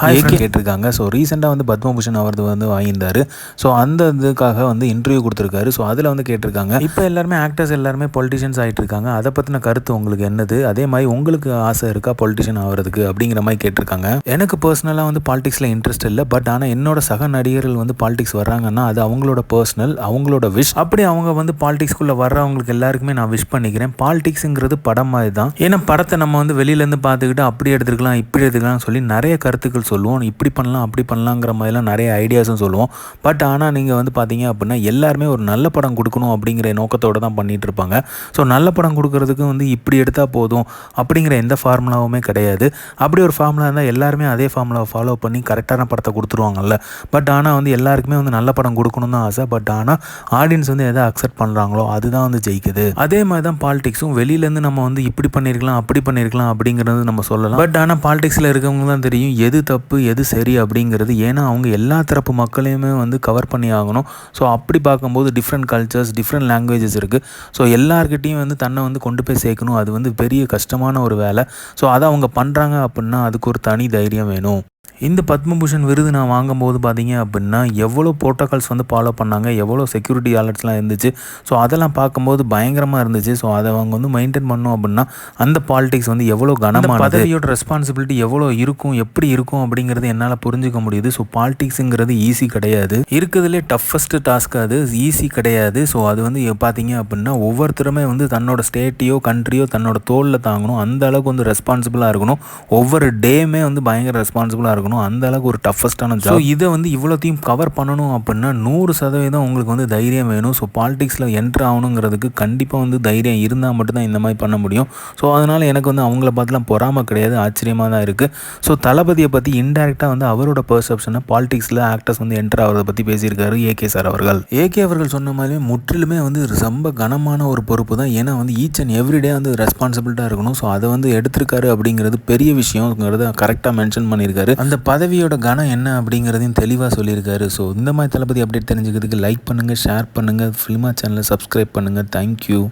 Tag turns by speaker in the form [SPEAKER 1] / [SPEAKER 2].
[SPEAKER 1] Hi கேட்டிருக்காங்க. So ரீசெண்டாக வந்து பத்மபூஷன் அவரது வந்து வாங்கியிருந்தாரு. ஸோ அந்த இதுக்காக வந்து இன்டர்வியூ கொடுத்துருக்காரு. ஸோ அதில் வந்து கேட்டிருக்காங்க. இப்போ எல்லாருமே ஆக்டர்ஸ் எல்லாருமே பொலிட்டிஷியன்ஸ் ஆகிட்டு இருக்காங்க அதை பற்றின கருத்து உங்களுக்கு என்னது? அதே மாதிரி உங்களுக்கு ஆசை இருக்கா பொலிட்டிஷியன் ஆகிறதுக்கு அப்படிங்கிற மாதிரி கேட்டிருக்காங்க. எனக்கு பர்சனலாக வந்து பாலிடிக்ஸில் இன்ட்ரெஸ்ட் இல்லை. பட் ஆனால் என்னோட சக நடிகர்கள் வந்து பாலிடிக்ஸ் வர்றாங்கன்னா அது அவங்களோட பர்சனல் அவங்களோட விஷ் அப்படி அவங்க வந்து பாலிடிக்ஸ்குள்ளே வர்றவங்களுக்கு எல்லாருக்குமே நான் விஷ் பண்ணிக்கிறேன். பாலிடிக்ஸுங்கிறது படம் மாதிரி தான் ஏன்னா படத்தை நம்ம வந்து வெளியிலேருந்து பார்த்துக்கிட்டு அப்படி எடுத்துக்கலாம் இப்படி எடுத்துக்கலாம் சொல்லி நிறைய கருத்துக்கள் சொல்லுவோம். இப்படி பண்ணலாம் அப்படி பண்ணலாங்கிற மாதிரிலாம் நிறைய ஐடியாஸும் சொல்லுவோம். பட் ஆனால் நீங்கள் வந்து பார்த்தீங்க அப்படின்னா எல்லாருமே ஒரு நல்ல படம் கொடுக்கணும் அப்படிங்கிற நோக்கத்தோடு தான் பண்ணிகிட்டு இருப்பாங்க. ஸோ நல்ல படம் கொடுக்கறதுக்கு வந்து இப்படி எடுத்தால் போதும் அப்படிங்கிற எந்த ஃபார்முலாவுமே கிடையாது. அப்படி ஒரு ஃபார்முலா இருந்தால் எல்லாருமே அதே ஃபார்முலாவை ஃபாலோ பண்ணி கரெக்டான படத்தை கொடுத்துருவாங்கல்ல. பட் ஆனால் வந்து எல்லாருக்குமே வந்து நல்ல படம் கொடுக்கணும் தான் ஆசை. பட் ஆனால் ஆடியன்ஸ் வந்து எதை அக்செப்ட் பண்ணுறாங்களோ அதுதான் வந்து ஜெயிக்குது. அதே மாதிரி தான் பாலிடிக்ஸும் வெளியிலேருந்து நம்ம வந்து இப்படி பண்ணியிருக்கலாம் அப்படி பண்ணியிருக்கலாம் அப்படிங்கிறது நம்ம சொல்லலாம். பட் ஆனால் பாலிடிக்ஸில் இருக்கவங்க தான் தெரியும் எது தப்பு எது சரி அப்படிங்கிறது ஏன்னா அவங்க எல்லா தரப்பு மக்களையுமே வந்து கவர் பண்ணி ஆகணும். ஸோ அப்படி பார்க்கும்போது டிஃப்ரெண்ட் கல்ச்சர்ஸ் டிஃப்ரெண்ட் லாங்குவேஜஸ் இருக்குது ஸோ எல்லாருக்கிட்டையும் வந்து தன்னை வந்து கொண்டு போய் சேர்க்கணும். அது வந்து பெரிய கஷ்டமான ஒரு வேலை. ஸோ அதை அவங்க பண்ணுறாங்க அப்படின்னா அதுக்கு ஒரு தனி தைரியம் வேணும். இந்த பத்மபூஷன் விருது நான் வாங்கும்போது பார்த்தீங்க அப்படின்னா எவ்வளோ ப்ரோட்டோகால்ஸ் வந்து ஃபாலோ பண்ணாங்க எவ்வளோ செக்யூரிட்டி அலர்ட்ஸ்லாம் இருந்துச்சு. ஸோ அதெல்லாம் பார்க்கும்போது பயங்கரமாக இருந்துச்சு. ஸோ அதை அவங்க வந்து மெயின்டைன் பண்ணோம் அப்படின்னா அந்த பாலிடிக்ஸ் வந்து எவ்வளோ கனமான பதவியோட ரெஸ்பான்சிபிலிட்டி எவ்வளோ இருக்கும் எப்படி இருக்கும் அப்படிங்கிறது என்னால் புரிஞ்சுக்க முடியுது. ஸோ பாலிடிக்ஸுங்கிறது ஈஸி கிடையாது. இருக்கிறதுலே டஃபஸ்ட் டாஸ்க் அது ஈஸி கிடையாது. ஸோ அது வந்து பார்த்தீங்க அப்படின்னா ஒவ்வொருத்தருமே வந்து தன்னோட ஸ்டேட்டையோ கண்ட்ரியோ தன்னோட தோளில் தாங்கணும். அந்த அளவுக்கு வந்து ரெஸ்பான்சிபிளாக இருக்கணும். ஒவ்வொரு டேமே வந்து பயங்கர ரெஸ்பான்சிபிளாக இருக்கணும். அந்த அளவுக்கு ஒரு டஃபஸ்ட்டான ஜாப் இதை வந்து இவ்வளோத்தையும் கவர் பண்ணணும் அப்படின்னா நூறு சதவீதம் உங்களுக்கு வந்து தைரியம் வேணும். ஸோ பாலிடிக்ஸில் என்ட்ரு ஆகணுங்கிறதுக்கு கண்டிப்பாக வந்து தைரியம் இருந்தால் மட்டும்தான் இந்த மாதிரி பண்ண முடியும். ஸோ அதனால் எனக்கு வந்து அவங்கள பார்த்துலாம் பொறாம கிடையாது. ஆச்சரியமாக தான் இருக்குது ஸோ தளபதியை பற்றி இன்டெரக்டாக வந்து அவரோட பெர்செப்ஷனை பாலிடிக்ஸில் ஆக்டர்ஸ் வந்து என்ட்ரு ஆகிறத பற்றி பேசியிருக்காரு ஏகே சார் அவர்கள். ஏகே அவர்கள் சொன்ன மாதிரி முற்றிலுமே வந்து ரொம்ப கனமான ஒரு பொறுப்பு தான். ஏன்னா வந்து ஈச் அண்ட் எவ்ரிடே வந்து ரெஸ்பான்சிபிலிட்டாக இருக்கணும். ஸோ அதை வந்து எடுத்திருக்காரு அப்படிங்கிறது பெரிய விஷயங்கிறத கரெக்டாக மென்ஷன் பண்ணியிருக்காரு. அந்த பதவியோட கனம் என்ன அப்படிங்கிறதையும் தெளிவாக சொல்லியிருக்காரு. ஸோ இந்த மாதிரி தளபதி அப்டேட் தெரிஞ்சுக்கிறதுக்கு லைக் பண்ணுங்கள் ஷேர் பண்ணுங்கள் ஃபிலிமா சேனலை சப்ஸ்கிரைப் பண்ணுங்கள் தேங்க்யூ